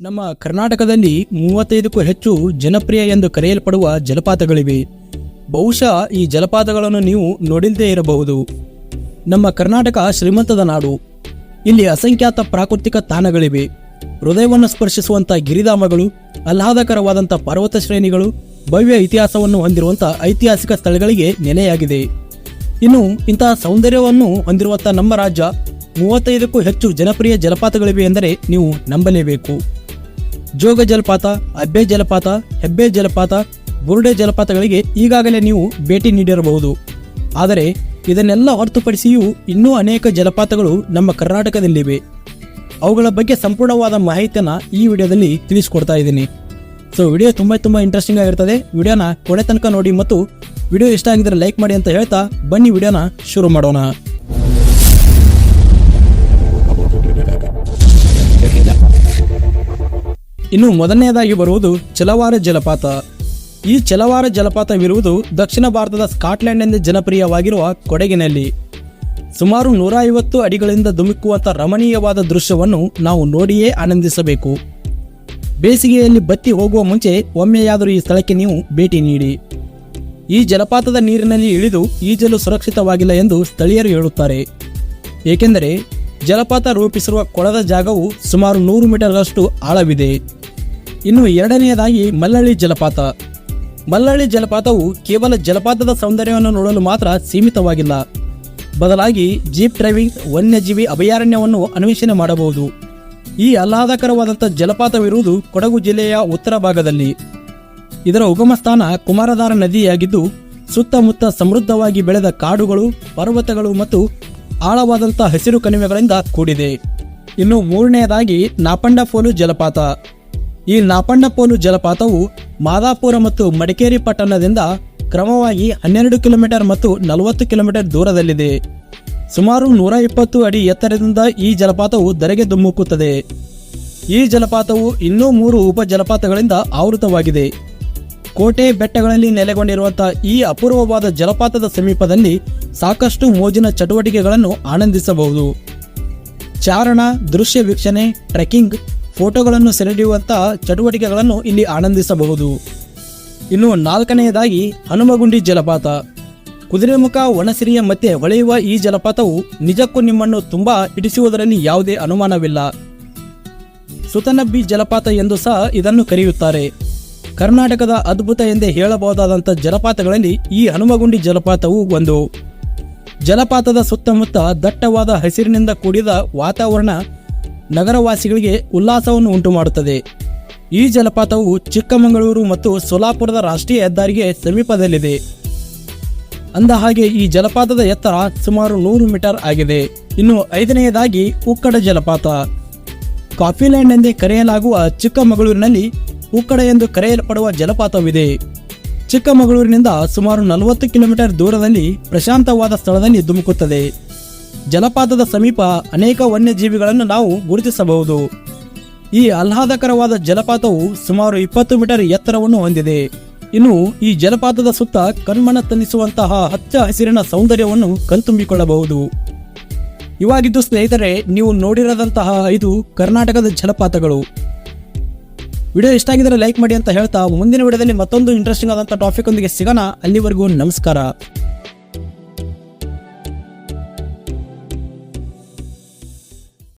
ನಮ್ಮ ಕರ್ನಾಟಕದಲ್ಲಿ ಮೂವತ್ತೈದಕ್ಕೂ ಹೆಚ್ಚು ಜನಪ್ರಿಯ ಎಂದು ಕರೆಯಲ್ಪಡುವ ಜಲಪಾತಗಳಿವೆ. ಬಹುಶಃ ಈ ಜಲಪಾತಗಳನ್ನು ನೀವು ನೋಡಿಲ್ಲದೇ ಇರಬಹುದು. ನಮ್ಮ ಕರ್ನಾಟಕ ಶ್ರೀಮಂತದ ನಾಡು. ಇಲ್ಲಿ ಅಸಂಖ್ಯಾತ ಪ್ರಾಕೃತಿಕ ತಾಣಗಳಿವೆ. ಹೃದಯವನ್ನು ಸ್ಪರ್ಶಿಸುವಂಥ ಗಿರಿಧಾಮಗಳು, ಆಹ್ಲಾದಕರವಾದಂಥ ಪರ್ವತ ಶ್ರೇಣಿಗಳು, ಭವ್ಯ ಇತಿಹಾಸವನ್ನು ಹೊಂದಿರುವಂಥ ಐತಿಹಾಸಿಕ ಸ್ಥಳಗಳಿಗೆ ನೆಲೆಯಾಗಿದೆ. ಇನ್ನು ಇಂತಹ ಸೌಂದರ್ಯವನ್ನು ಹೊಂದಿರುವಂಥ ನಮ್ಮ ರಾಜ್ಯ ಮೂವತ್ತೈದಕ್ಕೂ ಹೆಚ್ಚು ಜನಪ್ರಿಯ ಜಲಪಾತಗಳಿವೆ ಎಂದರೆ ನೀವು ನಂಬಲೇಬೇಕು. ಜೋಗ ಜಲಪಾತ, ಅಬ್ಬೆ ಜಲಪಾತ, ಹೆಬ್ಬೆ ಜಲಪಾತ, ಬುರುಡೆ ಜಲಪಾತಗಳಿಗೆ ಈಗಾಗಲೇ ನೀವು ಭೇಟಿ ನೀಡಿರಬಹುದು. ಆದರೆ, ಇದನ್ನೆಲ್ಲ ಹೊರತುಪಡಿಸಿಯೂ ಇನ್ನೂ ಅನೇಕ ಜಲಪಾತಗಳು ನಮ್ಮ ಕರ್ನಾಟಕದಲ್ಲಿವೆ. ಅವುಗಳ ಬಗ್ಗೆ ಸಂಪೂರ್ಣವಾದ ಮಾಹಿತಿಯನ್ನು ಈ ವಿಡಿಯೋದಲ್ಲಿ ತಿಳಿಸಿಕೊಡ್ತಾ ಇದ್ದೀನಿ. ಸೊ ವಿಡಿಯೋ ತುಂಬ ತುಂಬ ಇಂಟ್ರೆಸ್ಟಿಂಗ್ ಆಗಿರ್ತದೆ. ವಿಡಿಯೋನ ಕೊನೆ ತನಕ ನೋಡಿ ಮತ್ತು ವಿಡಿಯೋ ಇಷ್ಟ ಆಗಿದ್ರೆ ಲೈಕ್ ಮಾಡಿ ಅಂತ ಹೇಳ್ತಾ ಬನ್ನಿ, ವಿಡಿಯೋನ ಶುರು ಮಾಡೋಣ. ಇನ್ನು ಮೊದಲನೆಯದಾಗಿ ಬರುವುದು ಚಲವಾರ ಜಲಪಾತ. ಈ ಚಲವಾರ ಜಲಪಾತವಿರುವುದು ದಕ್ಷಿಣ ಭಾರತದ ಸ್ಕಾಟ್ಲೆಂಡ್ ಎಂದೇ ಜನಪ್ರಿಯವಾಗಿರುವ ಕೊಡಗಿನಲ್ಲಿ. ಸುಮಾರು ನೂರ ಐವತ್ತು ಅಡಿಗಳಿಂದ ಧುಮುಕುವಂಥ ರಮಣೀಯವಾದ ದೃಶ್ಯವನ್ನು ನಾವು ನೋಡಿಯೇ ಆನಂದಿಸಬೇಕು. ಬೇಸಿಗೆಯಲ್ಲಿ ಬತ್ತಿ ಹೋಗುವ ಮುಂಚೆ ಒಮ್ಮೆಯಾದರೂ ಈ ಸ್ಥಳಕ್ಕೆ ನೀವು ಭೇಟಿ ನೀಡಿ. ಈ ಜಲಪಾತದ ನೀರಿನಲ್ಲಿ ಇಳಿದು ಈಜಲು ಸುರಕ್ಷಿತವಾಗಿಲ್ಲ ಎಂದು ಸ್ಥಳೀಯರು ಹೇಳುತ್ತಾರೆ. ಏಕೆಂದರೆ ಜಲಪಾತ ರೂಪಿಸಿರುವ ಕೊಳದ ಜಾಗವು ಸುಮಾರು ನೂರು ಮೀಟರ್ಗಳಷ್ಟು ಆಳವಿದೆ. ಇನ್ನು ಎರಡನೆಯದಾಗಿ ಮಲ್ಲಳ್ಳಿ ಜಲಪಾತ. ಮಲ್ಲಳ್ಳಿ ಜಲಪಾತವು ಕೇವಲ ಜಲಪಾತದ ಸೌಂದರ್ಯವನ್ನು ನೋಡಲು ಮಾತ್ರ ಸೀಮಿತವಾಗಿಲ್ಲ. ಬದಲಾಗಿ ಜೀಪ್ ಡ್ರೈವಿಂಗ್, ವನ್ಯಜೀವಿ ಅಭಯಾರಣ್ಯವನ್ನು ಅನ್ವೇಷಣೆ ಮಾಡಬಹುದು. ಈ ಆಹ್ಲಾದಕರವಾದಂಥ ಜಲಪಾತವಿರುವುದು ಕೊಡಗು ಜಿಲ್ಲೆಯ ಉತ್ತರ ಭಾಗದಲ್ಲಿ. ಇದರ ಉಗಮ ಸ್ಥಾನ ಕುಮಾರಧಾರ ನದಿಯಾಗಿದ್ದು, ಸುತ್ತಮುತ್ತ ಸಮೃದ್ಧವಾಗಿ ಬೆಳೆದ ಕಾಡುಗಳು, ಪರ್ವತಗಳು ಮತ್ತು ಆಳವಾದಂಥ ಹಸಿರು ಕಣಿವೆಗಳಿಂದ ಕೂಡಿದೆ. ಇನ್ನು ಮೂರನೆಯದಾಗಿ ನಾಪಂಡಫೋಲು ಜಲಪಾತ. ಈ ನಾಪಣ್ಣಪೋಲು ಜಲಪಾತವು ಮಾದಾಪುರ ಮತ್ತು ಮಡಿಕೇರಿ ಪಟ್ಟಣದಿಂದ ಕ್ರಮವಾಗಿ ಹನ್ನೆರಡು ಕಿಲೋಮೀಟರ್ ಮತ್ತು ನಲವತ್ತು ಕಿಲೋಮೀಟರ್ ದೂರದಲ್ಲಿದೆ. ಸುಮಾರು ನೂರ ಇಪ್ಪತ್ತು ಅಡಿ ಎತ್ತರದಿಂದ ಈ ಜಲಪಾತವು ಧರೆಗೆ ಧುಮ್ಮುಕುತ್ತದೆ. ಈ ಜಲಪಾತವು ಇನ್ನೂ ಮೂರು ಉಪ ಜಲಪಾತಗಳಿಂದ ಆವೃತವಾಗಿದೆ. ಕೋಟೆ ಬೆಟ್ಟಗಳಲ್ಲಿ ನೆಲೆಗೊಂಡಿರುವಂತಹ ಈ ಅಪೂರ್ವವಾದ ಜಲಪಾತದ ಸಮೀಪದಲ್ಲಿ ಸಾಕಷ್ಟು ಮೋಜಿನ ಚಟುವಟಿಕೆಗಳನ್ನು ಆನಂದಿಸಬಹುದು. ಚಾರಣ, ದೃಶ್ಯ ವೀಕ್ಷಣೆ, ಟ್ರೆಕ್ಕಿಂಗ್ ಫೋಟೋಗಳನ್ನು ಸೆರೆಹಿಡಿಯುವಂತಹ ಚಟುವಟಿಕೆಗಳನ್ನು ಇಲ್ಲಿ ಆನಂದಿಸಬಹುದು. ಇನ್ನು ನಾಲ್ಕನೆಯದಾಗಿ ಹನುಮಗುಂಡಿ ಜಲಪಾತ. ಕುದುರೆಮುಖ ಒಣಸಿರಿಯ ಮತ್ತೆ ಹೊಳೆಯುವ ಈ ಜಲಪಾತವು ನಿಜಕ್ಕೂ ನಿಮ್ಮನ್ನು ತುಂಬಾ ಹಿಡಿಸುವುದರಲ್ಲಿ ಯಾವುದೇ ಅನುಮಾನವಿಲ್ಲ. ಸುತನಬ್ಬಿ ಜಲಪಾತ ಎಂದು ಸಹ ಇದನ್ನು ಕರೆಯುತ್ತಾರೆ. ಕರ್ನಾಟಕದ ಅದ್ಭುತ ಎಂದೇ ಹೇಳಬಹುದಾದಂಥ ಜಲಪಾತಗಳಲ್ಲಿ ಈ ಹನುಮಗುಂಡಿ ಜಲಪಾತವು ಒಂದು. ಜಲಪಾತದ ಸುತ್ತಮುತ್ತ ದಟ್ಟವಾದ ಹಸಿರಿನಿಂದ ಕೂಡಿದ ವಾತಾವರಣ ನಗರವಾಸಿಗಳಿಗೆ ಉಲ್ಲಾಸವನ್ನು ಉಂಟುಮಾಡುತ್ತದೆ. ಈ ಜಲಪಾತವು ಚಿಕ್ಕಮಗಳೂರು ಮತ್ತು ಸೋಲಾಪುರದ ರಾಷ್ಟ್ರೀಯ ಹೆದ್ದಾರಿಗೆ ಸಮೀಪದಲ್ಲಿದೆ. ಅಂದ ಹಾಗೆ ಈ ಜಲಪಾತದ ಎತ್ತರ ಸುಮಾರು ನೂರು ಮೀಟರ್ ಆಗಿದೆ. ಇನ್ನು ಐದನೆಯದಾಗಿ ಉಕ್ಕಡ ಜಲಪಾತ. ಕಾಫಿಲ್ಯಾಂಡ್ ಎಂದೇ ಕರೆಯಲಾಗುವ ಚಿಕ್ಕಮಗಳೂರಿನಲ್ಲಿ ಉಕ್ಕಡ ಎಂದು ಕರೆಯಲ್ಪಡುವ ಜಲಪಾತವಿದೆ. ಚಿಕ್ಕಮಗಳೂರಿನಿಂದ ಸುಮಾರು ನಲವತ್ತು ಕಿಲೋಮೀಟರ್ ದೂರದಲ್ಲಿ ಪ್ರಶಾಂತವಾದ ಸ್ಥಳದಲ್ಲಿ ಧುಮುಕುತ್ತದೆ. ಜಲಪಾತದ ಸಮೀಪ ಅನೇಕ ವನ್ಯಜೀವಿಗಳನ್ನು ನಾವು ಗುರುತಿಸಬಹುದು. ಈ ಆಹ್ಲಾದಕರವಾದ ಜಲಪಾತವು ಸುಮಾರು ಇಪ್ಪತ್ತು ಮೀಟರ್ ಎತ್ತರವನ್ನು ಹೊಂದಿದೆ. ಇನ್ನು ಈ ಜಲಪಾತದ ಸುತ್ತ ಕಣ್ಮನ ತನ್ನಿಸುವಂತಹ ಹಚ್ಚ ಹಸಿರಿನ ಸೌಂದರ್ಯವನ್ನು ಕಣ್ತುಂಬಿಕೊಳ್ಳಬಹುದು. ಇವಾಗಿದ್ದು ಸ್ನೇಹಿತರೆ, ನೀವು ನೋಡಿರದಂತಹ ಐದು ಕರ್ನಾಟಕದ ಜಲಪಾತಗಳು. ವಿಡಿಯೋ ಇಷ್ಟ ಆಗಿದ್ರೆ ಲೈಕ್ ಮಾಡಿ ಅಂತ ಹೇಳ್ತಾ, ಮುಂದಿನ ವಿಡಿಯೋದಲ್ಲಿ ಮತ್ತೊಂದು ಇಂಟ್ರೆಸ್ಟಿಂಗ್ ಆದಂಥ ಟಾಪಿಕ್ ಒಂದಿಗೆ ಸಿಗೋಣ. ಅಲ್ಲಿವರೆಗೂ ನಮಸ್ಕಾರ.